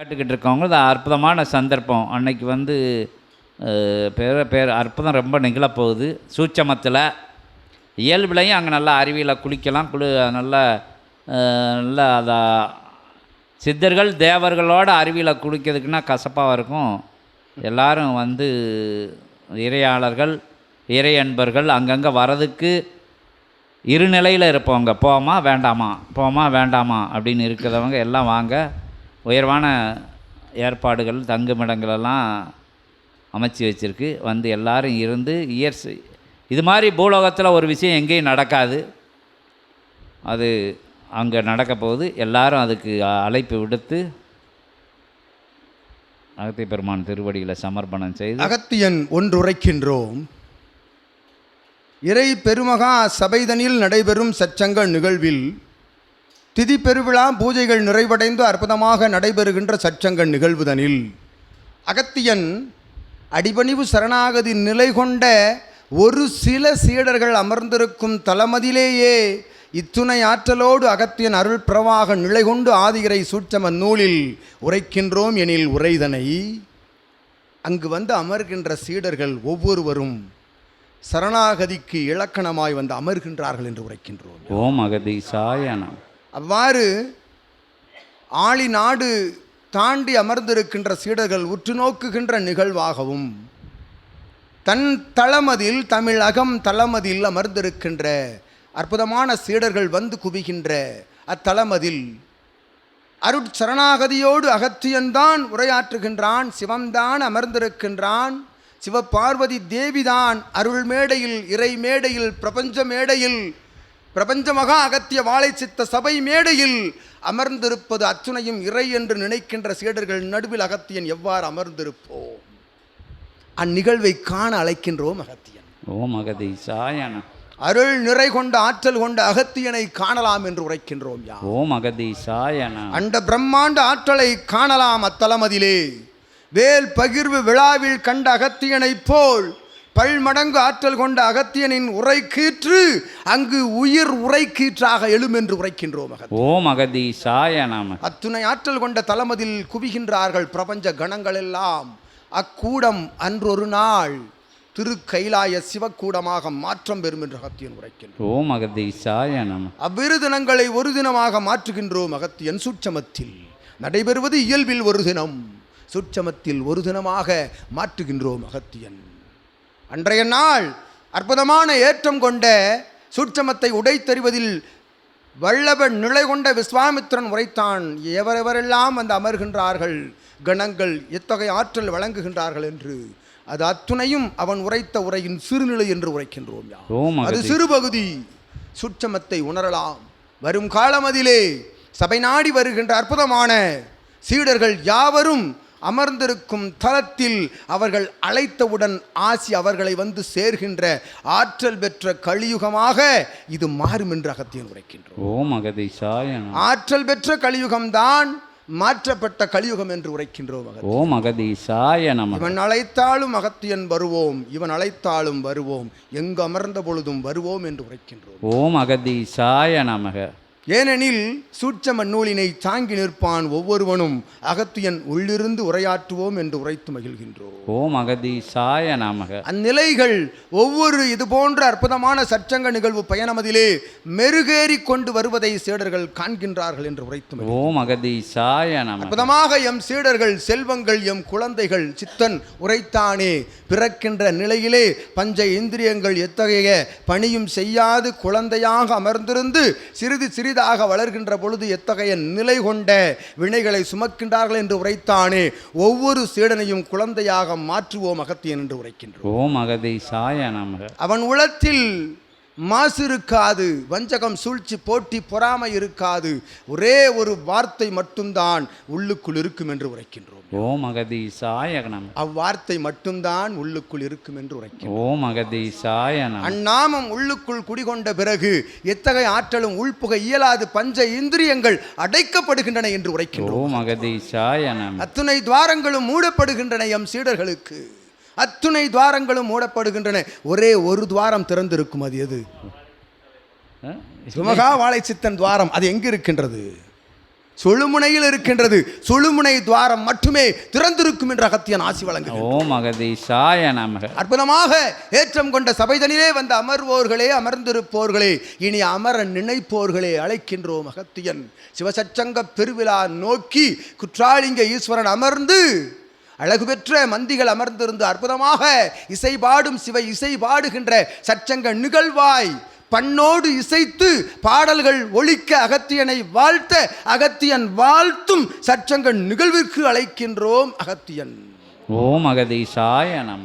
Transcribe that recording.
கேட்டுக்கிட்டு இருக்கவங்க இது அற்புதமான சந்தர்ப்பம். அன்னைக்கு வந்து பேர பேர் அற்புதம் ரொம்ப நிகழப் போகுது. சூட்சமத்தில் இயல்புலையும் அங்கே நல்லா அருவியில் குளிக்கலாம். குளி நல்லா நல்லா அதை சித்தர்கள் தேவர்களோட அருவியில் குளிக்கிறதுக்குன்னா கசப்பாக இருக்கும். எல்லாரும் வந்து இறையாளர்கள் இறை அன்பர்கள் அங்கங்கே வரதுக்கு இரு நிலையில் இருப்பவங்க. போமா வேண்டாமா போமா வேண்டாமா அப்படின்னு இருக்கிறவங்க எல்லாம் வாங்க. உயர்வான ஏற்பாடுகள் தங்குமிடங்களெல்லாம் அமைச்சு வச்சுருக்கு. வந்து எல்லோரும் இருந்து இயர்ஸ் இது மாதிரி பூலோகத்தில் ஒரு விஷயம் எங்கேயும் நடக்காது. அது அங்கே நடக்க போகுது. எல்லாரும் அதுக்கு அழைப்பு விடுத்து அகத்திய பெருமான் திருவடிகளை சமர்ப்பணம் செய்து அகத்தியன் ஒன்றுரைக்கின்றோம். இறை பெருமகா சபைதனில் நடைபெறும் சச்சங்க நிகழ்வில் திதி பெருவிழா பூஜைகள் நிறைவடைந்து அற்புதமாக நடைபெறுகின்ற சச்சங்க நிகழ்வுதனில் அகத்தியன் அடிபணிவு சரணாகதி நிலை கொண்ட ஒரு சில சீடர்கள் அமர்ந்திருக்கும் தலமதிலேயே இத்துணை ஆற்றலோடு அகத்தியன் அருள் பிரவாக நிலை கொண்டு ஆதிகரை சூட்சம நூலில் உரைக்கின்றோம் எனில் உரைதனை. அங்கு வந்து அமர்கின்ற சீடர்கள் ஒவ்வொருவரும் சரணாகதிக்கு இலக்கணமாய் வந்து அமர்கின்றார்கள் என்று உரைக்கின்றோம். ஓம் அகதி சாயனம் அவ்வாறு ஆளி நாடு தாண்டி அமர்ந்திருக்கின்ற சீடர்கள் உற்று நோக்குகின்ற நிகழ்வாகவும் தன் தளமதில் தமிழ் அகம் தளமதில் அமர்ந்திருக்கின்ற அற்புதமான சீடர்கள் வந்து குவிகின்ற அத்தளமதில் அருட்சரணாகதியோடு அகத்தியன்தான் உரையாற்றுகின்றான் சிவம்தான் அமர்ந்திருக்கின்றான் சிவபார்வதி தேவிதான் அருள் மேடையில் இறை மேடையில் பிரபஞ்ச மேடையில் பிரபஞ்ச மகா அகத்திய வாழை சித்த சபை மேடையில் அமர்ந்திருப்பது அத்துணையும் இறை என்று நினைக்கின்ற சீடர்கள் நடுவில் அகத்தியன் எவ்வாறு அமர்ந்திருப்போம்? அந்நிகழ்வை காண அழைக்கின்றோம் அகத்தியன். ஓம் அகதீசாய நம. அருள் நிறை கொண்ட ஆற்றல் கொண்ட அகத்தியனை காணலாம் என்று உரைக்கின்றோம் யா ஓம் அகதீசாய நம. அண்ட பிரம்மாண்ட ஆற்றலை காணலாம் அத்தலமதிலே. வேல் பகிர்வு விழாவில் கண்ட அகத்தியனைப் போல் பல்மடங்கு ஆற்றல் கொண்ட அகத்தியனின் உரைக்கீற்று அங்கு உயிர் உரைக்கீற்றாக எழும் என்று உரைக்கின்றோம் ஓம் அகதீசாய நம. அத்துணை ஆற்றல் கொண்ட தலமதில் குவிகின்றார்கள் பிரபஞ்ச கணங்கள் எல்லாம் அக்கூடம் அன்றொரு நாள் திரு கைலாய சிவக்கூடமாக மாற்றம் பெறும் என்று அகத்தியன் உரைக்கின்றார் ஓம் அகதீசாய நம. அவ்விரு தினங்களை ஒரு தினமாக மாற்றுகின்றோம் அகத்தியன் சூட்சமத்தில். நடைபெறுவது இயல்பில் ஒரு தினம். சூட்சமத்தில் ஒரு தினமாக மாற்றுகின்றோம் அகத்தியன் அன்றைய நாள் அற்புதமான ஏற்றம் கொண்ட சூட்சமத்தை உடைத்தறிவதில் வல்லவ நிலை கொண்ட விஸ்வாமித்திரன் உரைத்தான் எவரெவரெல்லாம் வந்து அமர்கின்றார்கள்? கணங்கள் எத்தகைய ஆற்றல் வழங்குகின்றார்கள் என்று? அது அத்துணையும் அவன் உரைத்த உரையின் சிறுநிலை என்று உரைக்கின்றோம் அது அகதி சிறு பகுதி சுற்றமத்தை உணரலாம். வரும் காலமதிலே சபை நாடி வருகின்ற அற்புதமான சீடர்கள் யாவரும் அமர்ந்திருக்கும் தலத்தில் அவர்கள் அழைத்தவுடன் ஆசி அவர்களை வந்து சேர்கின்ற ஆற்றல் பெற்ற கலியுகமாக இது மாறும் என்று அகத்தியன் உரைக்கின்றோம். ஓம் அகதீசாய ஆற்றல் பெற்ற கலியுகம்தான் மாற்றப்பட்ட கலியுகம் என்று உரைக்கின்றோம். ஓம் அகதீசாய நம. இவன் அழைத்தாலும் அகத்தியன் வருவோம் இவன் அழைத்தாலும் வருவோம் எங்கு அமர்ந்த பொழுதும் வருவோம் என்று உரைக்கின்றோம். ஓம் அகதீசாய நமக. ஏனெனில் சூட்சம நூலினை தாங்கி நிற்பான் ஒவ்வொருவனும் அகத்தியன் உள்ளிருந்து உரையாற்றுவோம் என்று உரைத்து மகிழ்கின்றோம். ஓம் அகதீசாய நமக. அந்நிலைகள் ஒவ்வொரு இது போன்ற அற்புதமான சச்சங்க நிகழ்வு பயணமதிலே மெருகேறி கொண்டு வருவதை சீடர்கள் காண்கின்றார்கள் என்று உரைத்து. ஓம் அகதீசாய நமக. அற்புதமாக எம் சீடர்கள் செல்வங்கள் எம் குழந்தைகள் சித்தன் உரைத்தானே பிறக்கின்ற நிலையிலே பஞ்ச இந்திரியங்கள் எத்தகைய பணியும் செய்யாது குழந்தையாக அமர்ந்திருந்து சிறிது சிறிதாக வளர்கின்ற பொழுது எத்தகைய நிலை கொண்ட வினைகளை சுமக்கின்றார்கள் என்று உரைத்தானே ஒவ்வொரு சீடனையும் குழந்தையாக மாற்றுவோம் அகத்தியன் என்று உரைக்கின்றோம். ஓம் அகதீசாய நமக. அவன் உளத்தில் மாசு இருக்காது வஞ்சகம் சூழ்ச்சி போட்டி பொறாமை இருக்காது. ஒரே ஒரு வார்த்தை மட்டும்தான் உள்ளுக்குள் இருக்கும் என்று உரைக்கின்றோம். ஓம் அகதீசாய நம. அவ்வார்த்தை மட்டும்தான் உள்ளுக்குள் இருக்கும் என்று உரைக்கின்றோம். ஓம் அகதீசாய நம. அந்நாமம் உள்ளுக்குள் குடிகொண்ட பிறகு எத்தகைய ஆற்றலும் உள்புக இயலாது பஞ்ச இந்திரியங்கள் அடைக்கப்படுகின்றன என்று உரைக்கின்றோம். ஓம் அகதீசாய நம. அத்துணை துவாரங்களும் மூடப்படுகின்றன எம் சீடர்களுக்கு. அத்துணை துவாரங்களும் மூடப்படுகின்றன. ஒரே ஒரு துவாரம் திறந்திருக்கும் அது எது? சுமகா வாழை சித்தன் துவாரம் அது எங்கு இருக்கின்றது? சுழுமுனையில் இருக்கின்றது. சுழுமுனை துவாரம் மட்டுமே திறந்திருக்கும் என்ற அகத்தியன் ஆசி வழங்குகிறார் ஓம் அகதீஷாய நமக. அற்புதமாக ஏற்றம் கொண்ட சபைதனிலே வந்த அமர்வோர்களே அமர்ந்திருப்போர்களே இனி அமர நினைப்போர்களே அழைக்கின்றோம் அகத்தியன். சிவசச்சங்க பெருவிழா நோக்கி குற்றாலிங்க ஈஸ்வரன் அமர்ந்து அழகு பெற்ற மந்திகள் அமர்ந்திருந்து அற்புதமாக இசை பாடும் சிவ இசை பாடுகின்ற சச்சங்க நிகழ்வாய். பண்ணோடு இசைத்து பாடல்கள் ஒழிக்க அகத்தியனை வாழ்த்த அகத்தியன் வாழ்த்தும் சச்சங்க நிகழ்விற்கு அழைக்கின்றோம் அகத்தியன். ஓம் அகதீசாய நம.